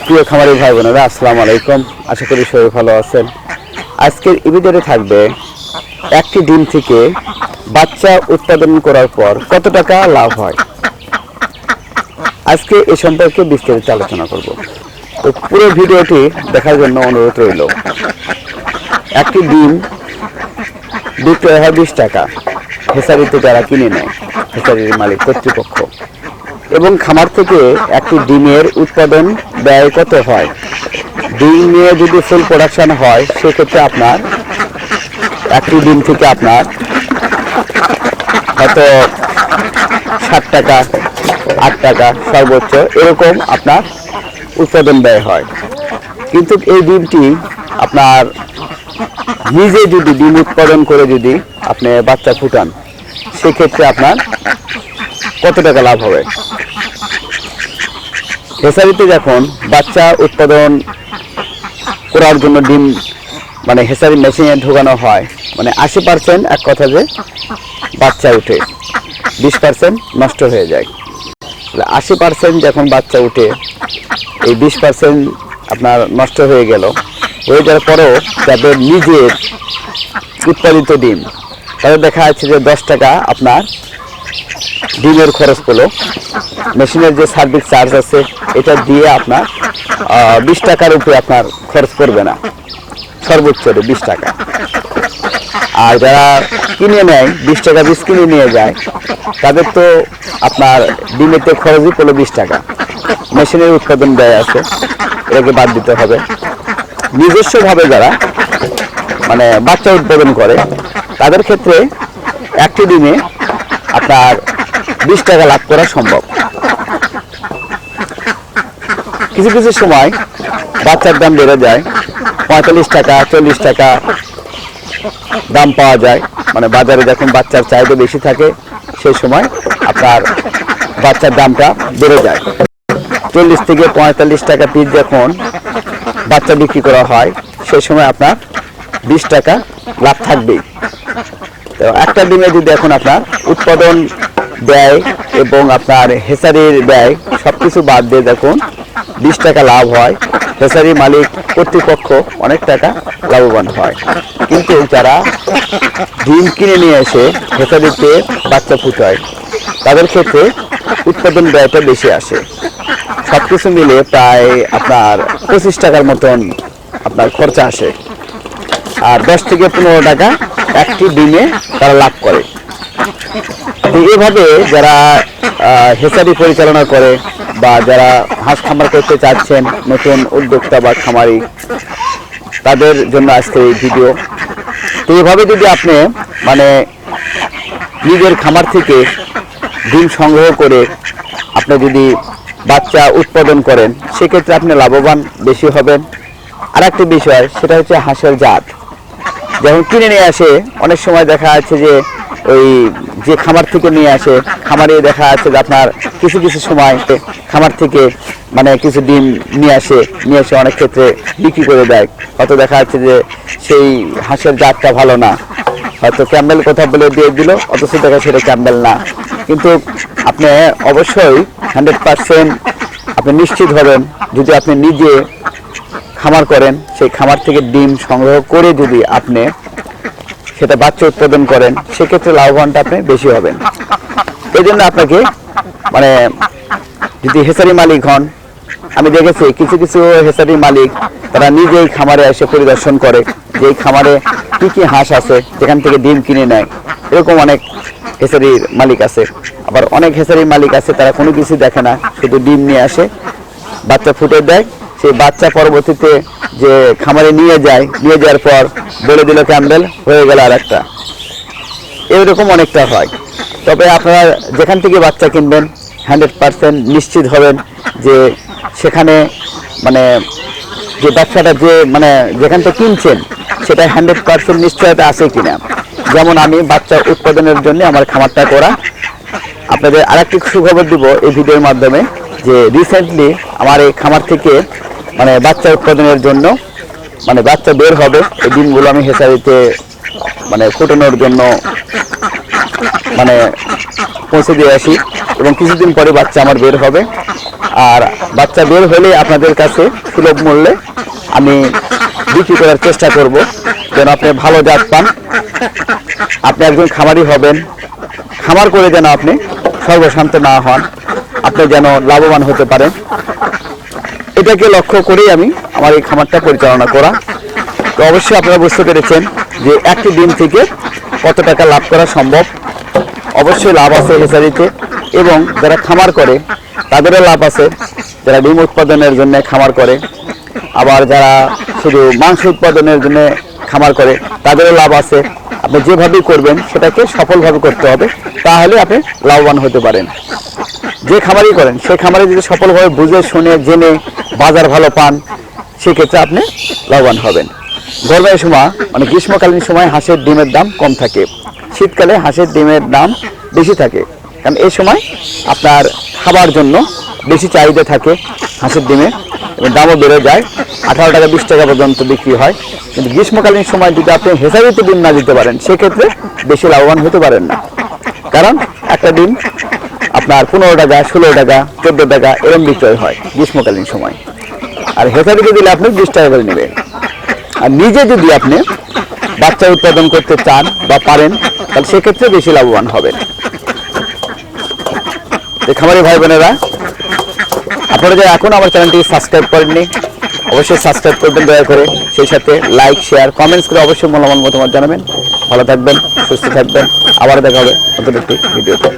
প্রিয় খামারি ভাই বোনেরা আসসালামু আলাইকুম। আশা করি সবাই ভালো আছেন। আজকের এই ভিডিওতে থাকবে একটি ডিম থেকে বাচ্চা উৎপাদন করার পর কত টাকা লাভ হয়? আজকে এ সম্পর্কে বিস্তারিত আলোচনা করব। তো পুরো ভিডিওটি দেখার জন্য অনুরোধ রইল। একটি ডিম বিক্রয় হয় বিশ টাকা। হেসারিতে যারা কিনে নেয় হেসারির মালিক কর্তৃপক্ষ। এবং খামার থেকে একটি ডিমের উৎপাদন ব্যয় কত হয়। ডিম নিয়ে যদি ফুল প্রোডাকশান হয়, সেক্ষেত্রে আপনার একটি ডিম থেকে আপনার হয়তো ষাট টাকা, আট টাকা সর্বোচ্চ এরকম আপনার উৎপাদন ব্যয় হয়। কিন্তু এই ডিমটি আপনার নিজে যদি ডিম উৎপাদন করে যদি আপনি বাচ্চা ফুটান, সেক্ষেত্রে আপনার কত টাকা লাভ হবে? হেসারিতে যখন বাচ্চা উৎপাদন করার জন্য ডিম মানে হেসারি মেশিনে ঢোকানো হয় মানে আশি পার্সেন্ট এক কথা যে বাচ্চা উঠে, বিশ পার্সেন্ট নষ্ট হয়ে যায়। আশি পার্সেন্ট যখন বাচ্চা উঠে, এই বিশ পার্সেন্ট আপনার নষ্ট হয়ে গেল। হয়ে যাওয়ার পরেও যাদের নিজের উৎপাদিত ডিম, তাদের দেখা যাচ্ছে যে দশ টাকা আপনার ডিমের খরচ পেল মেশিনের যে সার্ভিস চার্জ আছে, এটা দিয়ে আপনার বিশ টাকার উপরে আপনার খরচ পড়বে না। সর্বোচ্চ বিশ টাকা। আর যারা কিনে নেয়, বিশ টাকা বিশ কিনে নিয়ে যায়, তাদের তো আপনার ডিমেতে খরচই পড়ল বিশ টাকা। মেশিনের উৎপাদন ব্যয় আছে, এটাকে বাদ দিতে হবে। নিজস্বভাবে যারা মানে বাচ্চা উৎপাদন করে, তাদের ক্ষেত্রে একটি ডিমে আপনার বিশ টাকা লাভ করা সম্ভব। কিছু কিছু সময় বাচ্চার দাম বেড়ে যায়, পঁয়তাল্লিশ টাকা, চল্লিশ টাকা দাম পাওয়া যায়। মানে বাজারে যখন বাচ্চার চাহিদা বেশি থাকে, সেই সময় আপনার বাচ্চার দামটা বেড়ে যায়। চল্লিশ থেকে পঁয়তাল্লিশ টাকা পিস যখন বাচ্চা বিক্রি করা হয়, সেই সময় আপনার বিশ টাকা লাভ থাকবেই। তো একটা ডিমে যদি এখন আপনার উৎপাদন ব্যয় এবং আপনার হেসারির ব্যয় সব কিছু বাদ দিয়ে দেখুন, বিশ টাকা লাভ হয়। হেসারি মালিক কর্তৃপক্ষ অনেক টাকা লাভবান হয়। কিন্তু যারা ডিম কিনে নিয়ে এসে হেসারিতে বাচ্চা ফুটায়, তাদের ক্ষেত্রে উৎপাদন ব্যয়টা বেশি আসে। সব কিছু মিলে প্রায় আপনার পঁচিশ টাকার মতন আপনার খরচা আসে। আর দশ থেকে পনেরো টাকা একটি ডিমে তারা লাভ করে। এভাবে যারা হেচারি পরিচালনা করে বা যারা হাঁস খামার করতে চাচ্ছেন, নতুন উদ্যোক্তা বা খামারি, তাদের জন্য আজকে এই ভিডিও। তো এভাবে যদি আপনি মানে নিজের খামার থেকে ডিম সংগ্রহ করে আপনি যদি বাচ্চা উৎপাদন করেন, সেক্ষেত্রে আপনি লাভবান বেশি হবেন। আর একটা বিষয়, সেটা হচ্ছে হাঁসের জাত। যখন কিনে নিয়ে আসে, অনেক সময় দেখা যাচ্ছে যে ওই যে খামার থেকে নিয়ে আসে, খামারে দেখা যাচ্ছে যে আপনার কিছু কিছু সময় খামার থেকে মানে কিছু ডিম নিয়ে আসে, নিয়ে এসে অনেক ক্ষেত্রে বিক্রি করে দেয়। হয়তো দেখা যাচ্ছে যে সেই হাঁসের জাতটা ভালো না। হয়তো ক্যাম্বেল কথা বলে দিয়ে দিল, অথচ দেখা সেটা ক্যাম্বেল না। কিন্তু আপনি অবশ্যই হান্ড্রেড পার্সেন্ট আপনি নিশ্চিত হবেন, যদি আপনি নিজে খামার করেন, সেই খামার থেকে ডিম সংগ্রহ করে যদি আপনি সেটা বাচ্চা উৎপাদন করেন, সেক্ষেত্রে লাভবানটা আপনি বেশি হবেন। এই জন্য আপনাকে মানে যদি হেসারি মালিক হন, আমি দেখেছি কিছু কিছু হেসারি মালিক, তারা নিজেই খামারে এসে পরিদর্শন করে যে এই খামারে কি কি হাঁস আছে, যেখান থেকে ডিম কিনে নেয়। এরকম অনেক হেসারির মালিক আছে। আবার অনেক হেসারির মালিক আছে, তারা কোনো কিছু দেখে না, শুধু ডিম নিয়ে আসে, বাচ্চা ফুটে দেয় সেই বাচ্চা পরবর্তীতে যে খামারে নিয়ে যায়, নিয়ে যাওয়ার পর বলে দিল ক্যাম্বেল, হয়ে গেল আর একটা এরকম অনেকটা হয়। তবে আপনারা যেখান থেকে বাচ্চা কিনবেন হান্ড্রেড পার্সেন্ট নিশ্চিত হবেন যে সেখানে মানে যে বাচ্চাটা যে মানে যেখান থেকে কিনছেন সেটা হান্ড্রেড পার্সেন্ট নিশ্চয়তা আছে কিনা। যেমন আমি বাচ্চা উৎপাদনের জন্য আমার খামারটা করা। আপনাদের আরেকটি সুখবর দিব এই ভিডিওর মাধ্যমে যে রিসেন্টলি আমার এই খামার থেকে মানে বাচ্চা উৎপাদনের জন্য মানে বাচ্চা বের হবে, এই দিনগুলো আমি হেসারিতে মানে ফুটানোর জন্য মানে পৌঁছে দিয়ে আসি এবং কিছুদিন পরে বাচ্চা আমার বের হবে। আর বাচ্চা বের হলে আপনাদের কাছে সুলভ মূল্যে আমি বিক্রি করার চেষ্টা করব। যেন আপনি ভালো জাত পান। আপনি একজন খামারি হবেন। খামার করে যেন আপনি সর্বশান্ত না হন। আপনি যেন লাভবান হতে পারেন। এটাকে লক্ষ্য করেই আমি আমার এই খামারটা পরিচালনা করা। তো অবশ্যই আপনারা বুঝতে পেরেছেন যে একটি ডিম থেকে কত টাকা লাভ করা সম্ভব। অবশ্যই লাভ আছে হেসারিতে এবং যারা খামার করে, তাদেরও লাভ আছে। যারা ডিম উৎপাদনের জন্য খামার করে, আবার যারা শুধু মাংস উৎপাদনের জন্য খামার করে, তাদেরও লাভ আছে। আপনি যেভাবেই করবেন, সেটাকে সফলভাবে করতে হবে, তাহলে আপনি লাভবান হতে পারেন। যে খামারই করেন, সেই খামারে যদি সফলভাবে বুঝে, শুনে, জেনে বাজার ভালো পান, সেক্ষেত্রে আপনি লাভবান হবেন। গরমের সময় মানে গ্রীষ্মকালীন সময় হাঁসের ডিমের দাম কম থাকে। শীতকালে হাঁসের ডিমের দাম বেশি থাকে। কারণ এই সময় আপনার খাবার জন্য বেশি চাহিদা থাকে হাঁসের ডিমে। এবং দামও বেড়ে যায়। আঠারো টাকা, বিশ টাকা পর্যন্ত বিক্রি হয়। কিন্তু গ্রীষ্মকালীন সময় যদি আপনি হেসারিতে ডিম না দিতে পারেন, সেক্ষেত্রে বেশি লাভবান হতে পারেন না। কারণ একটা ডিম আপনার পনেরো টাকা, ষোলো টাকা, চোদ্দ টাকা এরকম বিক্রয় হয় গ্রীষ্মকালীন সময়। আর হেসারিতে দিলে আপনি বিশ টাকা করে নেবেন। আর নিজে যদি আপনি বাচ্চা উৎপাদন করতে চান বা পারেন, তাহলে সেক্ষেত্রে বেশি লাভবান হবেন। খামারি ভাই বোনেরা আপনারা যারা এখন আমার চ্যানেলটি সাবস্ক্রাইব করেননি, অবশ্যই সাবস্ক্রাইব করবেন দয়া করে। সেই সাথে লাইক, শেয়ার কমেন্টস করে অবশ্যই মূল্যবান মতামত জানাবেন। ভালো থাকবেন, সুস্থ থাকবেন। আবার দেখা হবে নতুন একটি ভিডিওতে।